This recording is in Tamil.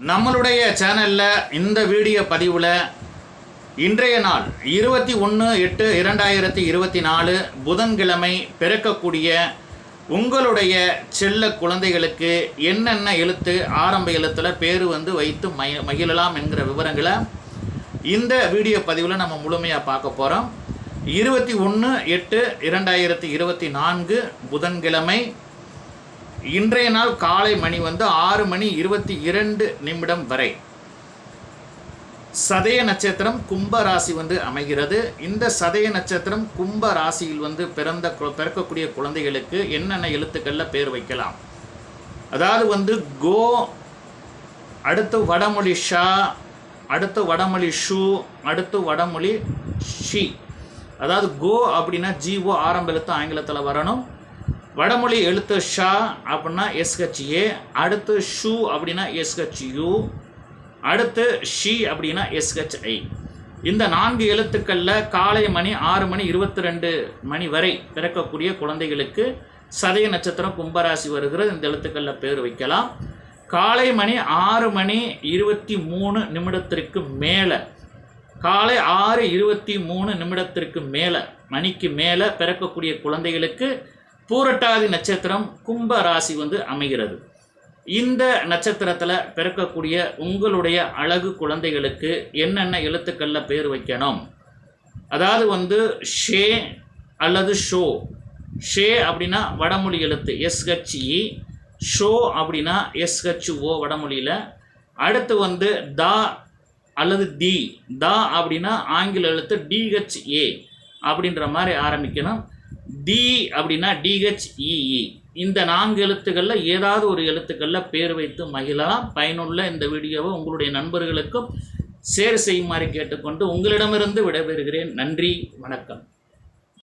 நம்மளுடைய சேனலில் இந்த வீடியோ பதிவில் இன்றைய நாள் இருபத்தி ஒன்று எட்டு இரண்டாயிரத்தி இருபத்தி நாலு புதன்கிழமை பிறக்கக்கூடிய உங்களுடைய செல்ல குழந்தைகளுக்கு என்னென்ன எழுத்து ஆரம்ப எழுத்தில் பேர் வந்து வைத்து மய மகிழலாம் என்கிற விவரங்களை இந்த வீடியோ பதிவில் நம்ம முழுமையாக பார்க்க போகிறோம் இருபத்தி ஒன்று எட்டு இரண்டாயிரத்தி இருபத்தி நான்கு புதன்கிழமை இன்றைய நாள் காலை மணி வந்து ஆறு மணி இருபத்தி இரண்டு நிமிடம் வரை. சதய நட்சத்திரம் கும்ப ராசி வந்து அமைகிறது. இந்த சதய நட்சத்திரம் கும்ப ராசியில் வந்து பிறந்த பிறக்கக்கூடிய குழந்தைகளுக்கு என்னென்ன எழுத்துக்களில் பேர் வைக்கலாம்? அதாவது வந்து கோ அடுத்து வடமொழி ஷா அடுத்து வடமொழி ஷூ அடுத்து வடமொழி ஷி. அதாவது கோ அப்படின்னா ஜிஓ ஆரம்ப எழுத்து ஆங்கிலத்தில் வரணும். வடமொழி எழுத்து ஷா அப்படின்னா எஸ்ஹெச்ஏ அடுத்து ஷூ அப்படின்னா எஸ்ஹெச்யூ அடுத்து ஷி அப்படின்னா எஸ்ஹெச்ஐ இந்த நான்கு எழுத்துக்களில் காலை மணி ஆறு மணி இருபத்தி ரெண்டு மணி வரை பிறக்கக்கூடிய குழந்தைகளுக்கு சதய நட்சத்திரம் கும்பராசி வருகிறது. இந்த எழுத்துக்களில் பேர் வைக்கலாம். காலை மணி ஆறு மணி இருபத்தி மூணு நிமிடத்திற்கு மேலே காலை ஆறு இருபத்தி மூணு நிமிடத்திற்கு மேலே மணிக்கு மேலே பிறக்கக்கூடிய குழந்தைகளுக்கு பூரட்டாதி நட்சத்திரம் கும்ப ராசி வந்து அமைகிறது. இந்த நட்சத்திரத்தில் பிறக்கக்கூடிய உங்களுடைய அழகு குழந்தைகளுக்கு என்னென்ன எழுத்துக்களில் பேர் வைக்கணும்? அதாவது வந்து ஷே அல்லது ஷோ. ஷே அப்படின்னா வடமொழி எழுத்து எஸ்ஹெச்இ ஷோ அப்படின்னா எஸ்ஹெச்ஓ வடமொழியில். அடுத்து வந்து தா அல்லது தி. தா அப்படின்னா ஆங்கில எழுத்து டிஹெச்ஏ அப்படின்ற மாதிரி ஆரம்பிக்கணும். டி அப்படின்னா டிஹெச்இஇ இந்த நான்கு எழுத்துக்களில் ஏதாவது ஒரு எழுத்துக்களில் பேர் வைத்து மகிழலாம். பயனுள்ள இந்த வீடியோவை உங்களுடைய நண்பர்களுக்கும் ஷேர் செய்யுமாறு கேட்டுக்கொண்டு உங்களிடமிருந்து விடைபெறுகிறேன். நன்றி வணக்கம்.